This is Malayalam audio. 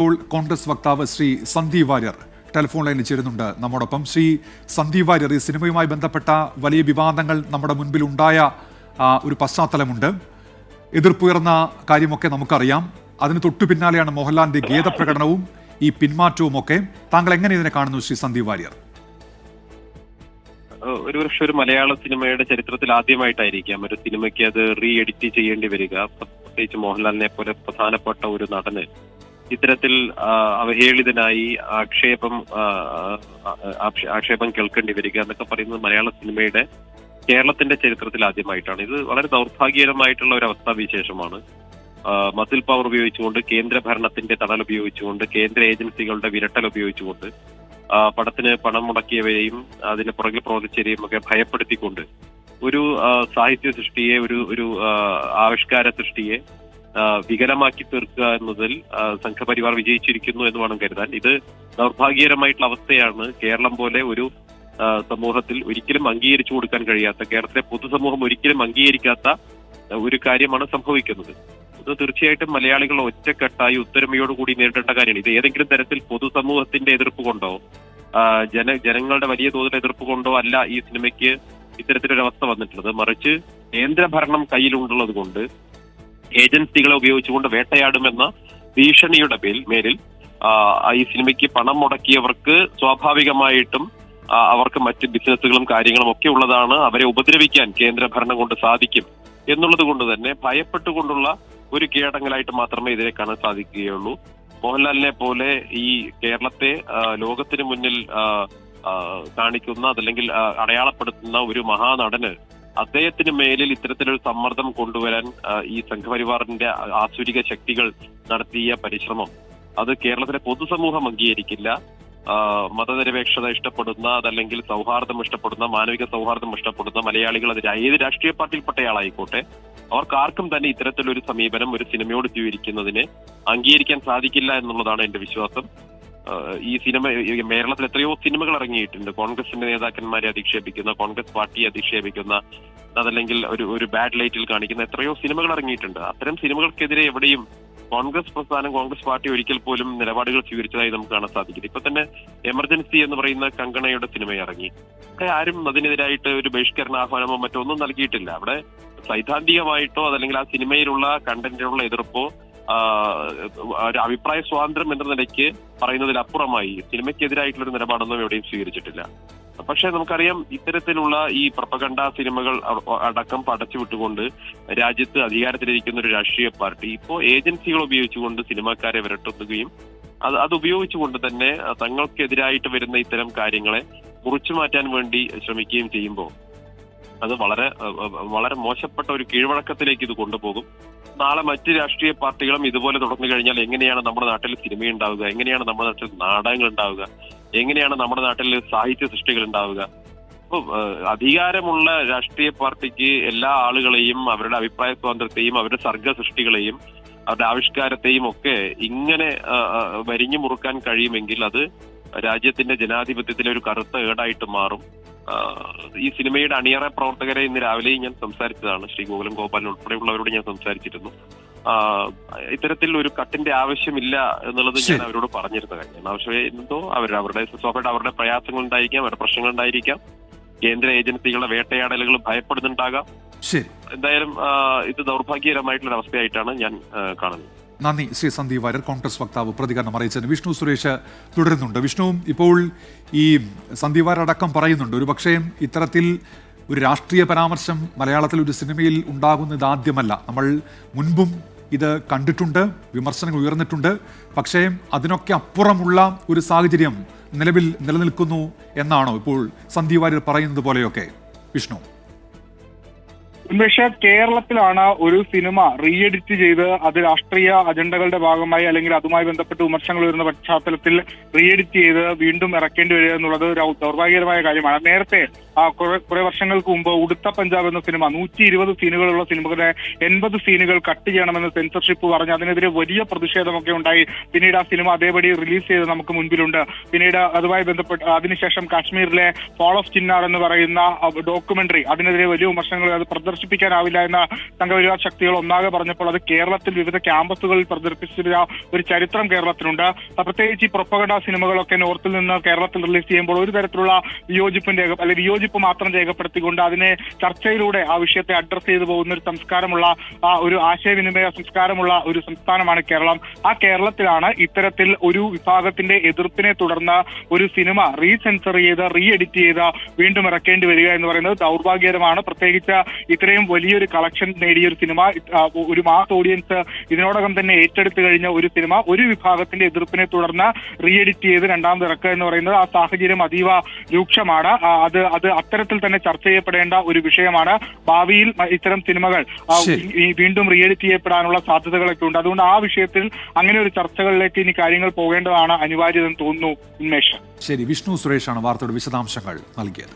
ഇപ്പോൾ കോൺഗ്രസ് വക്താവ് ശ്രീ സന്ദീപ് വാര്യർ ടെലിഫോൺ ലൈനിൽ ചേരുന്നുണ്ട്. നമ്മോടൊപ്പം ശ്രീ സന്ദീപ് വാര്യർ ഈ സിനിമയുമായി ബന്ധപ്പെട്ട വലിയ വിവാദങ്ങൾ നമ്മുടെ മുൻപിൽ ഉണ്ടായ ഒരു പശ്ചാത്തലമുണ്ട്. എതിർപ്പുയർന്ന കാര്യമൊക്കെ നമുക്കറിയാം. അതിന് തൊട്ടു പിന്നാലെയാണ് മോഹൻലാലിന്റെ ഗീതപ്രകടനവും ഈ പിന്മാറ്റവും ഒക്കെ താങ്കൾ എങ്ങനെ ഇതിനെ കാണുന്നു ശ്രീ സന്ദീപ് വാര്യർ? ഒരു പക്ഷെ ഒരു മലയാള സിനിമയുടെ ചരിത്രത്തിൽ ആദ്യമായിട്ടായിരിക്കാം ഒരു സിനിമയ്ക്ക് അത് റീ എഡിറ്റ് ചെയ്യേണ്ടി വരിക. പ്രത്യേകിച്ച് മോഹൻലാലിനെ പോലെ പ്രധാനപ്പെട്ട ഒരു നടന്. ഇത്തരത്തിൽ അവഹേളിതനായി ആക്ഷേപം ആക്ഷേപം കേൾക്കേണ്ടി വരിക എന്നൊക്കെ പറയുന്നത് മലയാള സിനിമയുടെ കേരളത്തിന്റെ ചരിത്രത്തിൽ ആദ്യമായിട്ടാണ്. ഇത് വളരെ ദൗർഭാഗ്യകരമായിട്ടുള്ള ഒരു അവസ്ഥാവിശേഷമാണ് വിശേഷമാണ്. മസിൽ പവർ ഉപയോഗിച്ചുകൊണ്ട് കേന്ദ്ര ഭരണത്തിന്റെ തണൽ ഉപയോഗിച്ചുകൊണ്ട് കേന്ദ്ര ഏജൻസികളുടെ വിരട്ടൽ ഉപയോഗിച്ചുകൊണ്ട് പടത്തിന് പണം മുടക്കിയവരെയും അതിന് പുറകിൽ പ്രവർത്തിച്ചവരെയും ഒക്കെ ഭയപ്പെടുത്തിക്കൊണ്ട് ഒരു സാഹിത്യ സൃഷ്ടിയെ ഒരു ഒരു ആവിഷ്കാര സൃഷ്ടിയെ വികലമാക്കി തീർക്കുക എന്നതിൽ സംഘപരിവാർ വിജയിച്ചിരിക്കുന്നു എന്ന് വേണം കരുതാൻ. ഇത് ദൗർഭാഗ്യകരമായിട്ടുള്ള അവസ്ഥയാണ്. കേരളം പോലെ ഒരു സമൂഹത്തിൽ ഒരിക്കലും അംഗീകരിച്ചു കൊടുക്കാൻ കഴിയാത്ത കേരളത്തിലെ പൊതുസമൂഹം ഒരിക്കലും അംഗീകരിക്കാത്ത ഒരു കാര്യമാണ് സംഭവിക്കുന്നത്. ഇത് തീർച്ചയായിട്ടും മലയാളികൾ ഒറ്റക്കെട്ടായി ഒത്തൊരുമയോടുകൂടി നേരിടേണ്ട കാര്യമാണ്. ഇത് ഏതെങ്കിലും തരത്തിൽ പൊതുസമൂഹത്തിന്റെ എതിർപ്പ് കൊണ്ടോ ജന ജനങ്ങളുടെ വലിയ തോതിൽ എതിർപ്പ് കൊണ്ടോ അല്ല ഈ സിനിമയ്ക്ക് ഇത്തരത്തിലൊരവസ്ഥ വന്നിട്ടുള്ളത്. മറിച്ച് കേന്ദ്ര ഭരണം കയ്യിലുണ്ടുള്ളത് കൊണ്ട് ഏജൻസികളെ ഉപയോഗിച്ചുകൊണ്ട് വേട്ടയാടുമെന്ന ഭീഷണിയുടെ പേരിൽ മേലിൽ ഈ സിനിമയ്ക്ക് പണം മുടക്കിയവർക്ക് സ്വാഭാവികമായിട്ടും അവർക്ക് മറ്റ് ബിസിനസ്സുകളും കാര്യങ്ങളും ഒക്കെ ഉള്ളതാണ് അവരെ ഉപദ്രവിക്കാൻ കേന്ദ്ര ഭരണം കൊണ്ട് സാധിക്കും എന്നുള്ളത് കൊണ്ട് തന്നെ ഭയപ്പെട്ടുകൊണ്ടുള്ള ഒരു കീഴടങ്ങലായിട്ട് മാത്രമേ ഇതിനെ കാണാൻ സാധിക്കുകയുള്ളൂ. മോഹൻലാലിനെ പോലെ ഈ കേരളത്തെ ലോകത്തിന് മുന്നിൽ കാണിക്കുന്ന അതല്ലെങ്കിൽ അടയാളപ്പെടുത്തുന്ന ഒരു മഹാനടന് അദ്ദേഹത്തിന് മേലിൽ ഇത്തരത്തിലൊരു സമ്മർദ്ദം കൊണ്ടുവരാൻ ഈ സംഘപരിവാറിന്റെ ആസ്വരിക ശക്തികൾ നടത്തിയ പരിശ്രമം. അത് കേരളത്തിലെ പൊതുസമൂഹം അംഗീകരിക്കില്ല. മതനിരപേക്ഷത ഇഷ്ടപ്പെടുന്ന അതല്ലെങ്കിൽ സൗഹാർദ്ദം ഇഷ്ടപ്പെടുന്ന മാനവിക സൗഹാർദ്ദം ഇഷ്ടപ്പെടുന്ന മലയാളികൾ അത് ഏത് രാഷ്ട്രീയ പാർട്ടിയിൽപ്പെട്ടയാളായിക്കോട്ടെ അവർക്കാർക്കും തന്നെ ഇത്തരത്തിലൊരു സമീപനം ഒരു സിനിമയോട് സ്വീകരിക്കുന്നതിന് അംഗീകരിക്കാൻ സാധിക്കില്ല എന്നുള്ളതാണ് എന്റെ വിശ്വാസം. ഈ സിനിമ കേരളത്തിൽ എത്രയോ സിനിമകൾ ഇറങ്ങിയിട്ടുണ്ട്. കോൺഗ്രസിന്റെ നേതാക്കന്മാരെ അധിക്ഷേപിക്കുന്ന കോൺഗ്രസ് പാർട്ടിയെ അധിക്ഷേപിക്കുന്ന അതല്ലെങ്കിൽ ഒരു ഒരു ബാഡ് ലൈറ്റിൽ കാണിക്കുന്ന എത്രയോ സിനിമകൾ ഇറങ്ങിയിട്ടുണ്ട്. അത്തരം സിനിമകൾക്കെതിരെ എവിടെയും കോൺഗ്രസ് പ്രസ്ഥാനം കോൺഗ്രസ് പാർട്ടി ഒരിക്കൽ പോലും നിലപാടുകൾ സ്വീകരിച്ചതായി നമുക്ക് കാണാൻ സാധിക്കില്ല. ഇപ്പൊ തന്നെ എമർജൻസി എന്ന് പറയുന്ന കങ്കണയുടെ സിനിമ ഇറങ്ങി. അവിടെ ആരും അതിനെതിരായിട്ട് ഒരു ബഹിഷ്കരണ ആഹ്വാനമോ മറ്റോ ഒന്നും നൽകിയിട്ടില്ല. അവിടെ സൈദ്ധാന്തികമായിട്ടോ അതല്ലെങ്കിൽ ആ സിനിമയിലുള്ള കണ്ടന്റിനുള്ള എതിർപ്പോ ഒരു അഭിപ്രായ സ്വാതന്ത്ര്യം എന്ന നിലയ്ക്ക് പറയുന്നതിലപ്പുറമായി സിനിമയ്ക്കെതിരായിട്ടുള്ള ഒരു നിലപാടൊന്നും എവിടെയും സ്വീകരിച്ചിട്ടില്ല. പക്ഷെ നമുക്കറിയാം ഇത്തരത്തിലുള്ള ഈ പ്രപ്പകണ്ട സിനിമകൾ അടക്കം പടച്ചു വിട്ടുകൊണ്ട് രാജ്യത്ത് അധികാരത്തിലിരിക്കുന്ന ഒരു രാഷ്ട്രീയ പാർട്ടി ഇപ്പോ ഏജൻസികൾ ഉപയോഗിച്ചുകൊണ്ട് സിനിമാക്കാരെ വിരട്ടുന്നുകയും അത് അത് ഉപയോഗിച്ചുകൊണ്ട് തന്നെ തങ്ങൾക്കെതിരായിട്ട് വരുന്ന ഇത്തരം കാര്യങ്ങളെ മുറിച്ചു മാറ്റാൻ വേണ്ടി ശ്രമിക്കുകയും ചെയ്യുമ്പോൾ അത് വളരെ വളരെ മോശപ്പെട്ട ഒരു കീഴ്വഴക്കത്തിലേക്ക് ഇത് കൊണ്ടുപോകും. നാളെ മറ്റ് രാഷ്ട്രീയ പാർട്ടികളും ഇതുപോലെ തുടർന്നു കഴിഞ്ഞാൽ എങ്ങനെയാണ് നമ്മുടെ നാട്ടിൽ സിനിമ ഉണ്ടാവുക? എങ്ങനെയാണ് നമ്മുടെ നാട്ടിൽ നാടകങ്ങൾ ഉണ്ടാവുക? എങ്ങനെയാണ് നമ്മുടെ നാട്ടിൽ സാഹിത്യ സൃഷ്ടികൾ ഉണ്ടാവുക? അപ്പൊ അധികാരമുള്ള രാഷ്ട്രീയ പാർട്ടിക്ക് എല്ലാ ആളുകളെയും അവരുടെ അഭിപ്രായ സ്വാതന്ത്ര്യത്തെയും അവരുടെ സർഗ സൃഷ്ടികളെയും അവരുടെ ആവിഷ്കാരത്തെയും ഒക്കെ ഇങ്ങനെ വരിഞ്ഞു മുറുക്കാൻ കഴിയുമെങ്കിൽ അത് രാജ്യത്തിന്റെ ജനാധിപത്യത്തിലെ ഒരു കറുത്ത ഏടായിട്ട് മാറും. ഈ സിനിമയുടെ അണിയറ പ്രവർത്തകരെ ഇന്ന് രാവിലെ ഞാൻ സംസാരിച്ചതാണ്. ശ്രീ ഗോകുലം ഗോപാലൻ ഉൾപ്പെടെയുള്ളവരോട് ഞാൻ സംസാരിച്ചിരുന്നു. ഇത്തരത്തിൽ ഒരു കട്ടിന്റെ ആവശ്യമില്ല എന്നുള്ളത് ഞാൻ അവരോട് പറഞ്ഞിരുന്ന കാര്യം. ആവശ്യം എന്തോ അവർ അവരുടെ സ്വാഭാവിക അവരുടെ പ്രയാസങ്ങൾ ഉണ്ടായിരിക്കാം അവരുടെ പ്രശ്നങ്ങൾ ഉണ്ടായിരിക്കാം കേന്ദ്ര ഏജൻസികളുടെ വേട്ടയാടലുകൾ ഭയപ്പെടുന്നുണ്ടാകാം. എന്തായാലും ഇത് ദൗർഭാഗ്യകരമായിട്ടുള്ള ഒരു അവസ്ഥയായിട്ടാണ് ഞാൻ കാണുന്നത്. നന്ദി. ശ്രീ സന്ദീപ് വാര്യർ കോൺഗ്രസ് വക്താവ് പ്രതികരണം അറിയിച്ചതിന് വിഷ്ണു സുരേഷ് തുടരുന്നുണ്ട്. വിഷ്ണുവും ഇപ്പോൾ ഈ സന്ദീപ് വാര്യർ അടക്കം പറയുന്നുണ്ട്. ഒരു പക്ഷേ ഇത്തരത്തിൽ ഒരു രാഷ്ട്രീയ പരാമർശം മലയാളത്തിൽ ഒരു സിനിമയിൽ ഉണ്ടാകുന്നത് ആദ്യമല്ല. നമ്മൾ മുൻപും ഇത് കണ്ടിട്ടുണ്ട് വിമർശനങ്ങൾ ഉയർന്നിട്ടുണ്ട്. പക്ഷേ അതിനൊക്കെ അപ്പുറമുള്ള ഒരു സാഹചര്യം നിലവിൽ നിലനിൽക്കുന്നു എന്നാണോ ഇപ്പോൾ സന്ദീപ് വാര്യർ പറയുന്നത് പോലെയൊക്കെ? വിഷ്ണു. ഉന്മേഷ കേരളത്തിലാണ് ഒരു സിനിമ റീ എഡിറ്റ് ചെയ്ത് അത് രാഷ്ട്രീയ അജണ്ടകളുടെ ഭാഗമായി അല്ലെങ്കിൽ അതുമായി ബന്ധപ്പെട്ട് വിമർശനങ്ങൾ വരുന്ന പശ്ചാത്തലത്തിൽ റീ എഡിറ്റ് ചെയ്ത് വീണ്ടും ഇറക്കേണ്ടി വരിക എന്നുള്ളത് ഒരു ദൗർഭാഗ്യകരമായ കാര്യമാണ്. നേരത്തെ കുറെ വർഷങ്ങൾക്ക് മുമ്പ് ഉടുത്ത പഞ്ചാബ് എന്ന സിനിമ നൂറ്റി ഇരുപത് സീനുകളുള്ള സിനിമകളെ എൺപത് സീനുകൾ കട്ട് ചെയ്യണമെന്ന് സെൻസർഷിപ്പ് പറഞ്ഞ് അതിനെതിരെ വലിയ പ്രതിഷേധമൊക്കെ ഉണ്ടായി. പിന്നീട് ആ സിനിമ അതേപടി റിലീസ് ചെയ്ത് നമുക്ക് മുൻപിലുണ്ട്. പിന്നീട് അതുമായി ബന്ധപ്പെട്ട് അതിനുശേഷം കാശ്മീരിലെ ഫോൾ ഓഫ് ചിന്നാർ എന്ന് പറയുന്ന ഡോക്യുമെന്ററി അതിനെതിരെ വലിയ വിമർശനങ്ങൾ അത് പ്രദർശിപ്പിക്കാനാവില്ല എന്ന സംഘപരിവാർ ശക്തികൾ ഒന്നാകെ പറഞ്ഞപ്പോൾ അത് കേരളത്തിൽ വിവിധ ക്യാമ്പസുകളിൽ പ്രദർശിപ്പിച്ച ഒരു ചരിത്രം കേരളത്തിലുണ്ട്. പ്രത്യേകിച്ച് ഈ പ്രൊപ്പഗഡ സിനിമകളൊക്കെ നോർത്തിൽ നിന്ന് കേരളത്തിൽ റിലീസ് ചെയ്യുമ്പോൾ ഒരു തരത്തിലുള്ള വിയോജിപ്പിന്റെ അല്ലെങ്കിൽ വിയോജിപ്പ് മാത്രം രേഖപ്പെടുത്തിക്കൊണ്ട് അതിനെ ചർച്ചയിലൂടെ ആ വിഷയത്തെ അഡ്രസ് ചെയ്തു പോകുന്ന ഒരു സംസ്കാരമുള്ള ഒരു ആശയവിനിമയ സംസ്കാരമുള്ള ഒരു സംസ്ഥാനമാണ് കേരളം. ആ കേരളത്തിലാണ് ഇത്തരത്തിൽ ഒരു വിഭാഗത്തിന്റെ എതിർപ്പിനെ തുടർന്ന് ഒരു സിനിമ റീസെൻസർ ചെയ്ത് റീ എഡിറ്റ് ചെയ്ത് വീണ്ടും ഇറക്കേണ്ടി വരിക എന്ന് പറയുന്നത് ദൗർഭാഗ്യകരമാണ്. പ്രത്യേകിച്ച് ഇത്രയും വലിയൊരു കളക്ഷൻ നേടിയ ഒരു സിനിമ ഒരു മാസ് ഓഡിയൻസ് ഇതിനോടകം തന്നെ ഏറ്റെടുത്തു കഴിഞ്ഞ ഒരു സിനിമ ഒരു വിഭാഗത്തിന്റെ എതിർപ്പിനെ തുടർന്ന് റീ എഡിറ്റ് ചെയ്ത് രണ്ടാമത് ഇറക്കുക എന്ന് പറയുന്നത് ആ സാഹചര്യം അതീവ രൂക്ഷമാണ്. അത് അത് അത്തരത്തിൽ തന്നെ ചർച്ച ചെയ്യപ്പെടേണ്ട ഒരു വിഷയമാണ് ഭാവിയിൽ ഇത്തരം സിനിമകൾ വീണ്ടും റിയലിറ്റി ചെയ്യപ്പെടാനുള്ള സാധ്യതകളൊക്കെ ഉണ്ട്. അതുകൊണ്ട് ആ വിഷയത്തിൽ അങ്ങനെ ഒരു ചർച്ചകളിലേക്ക് ഇനി കാര്യങ്ങൾ പോകേണ്ടതാണ് അനിവാര്യതെന്ന് തോന്നുന്നു ഉന്മേഷ്. ശരി വിഷ്ണു സുരേഷാണ് വാർത്തയുടെ വിശദാംശങ്ങൾ നൽകിയത്.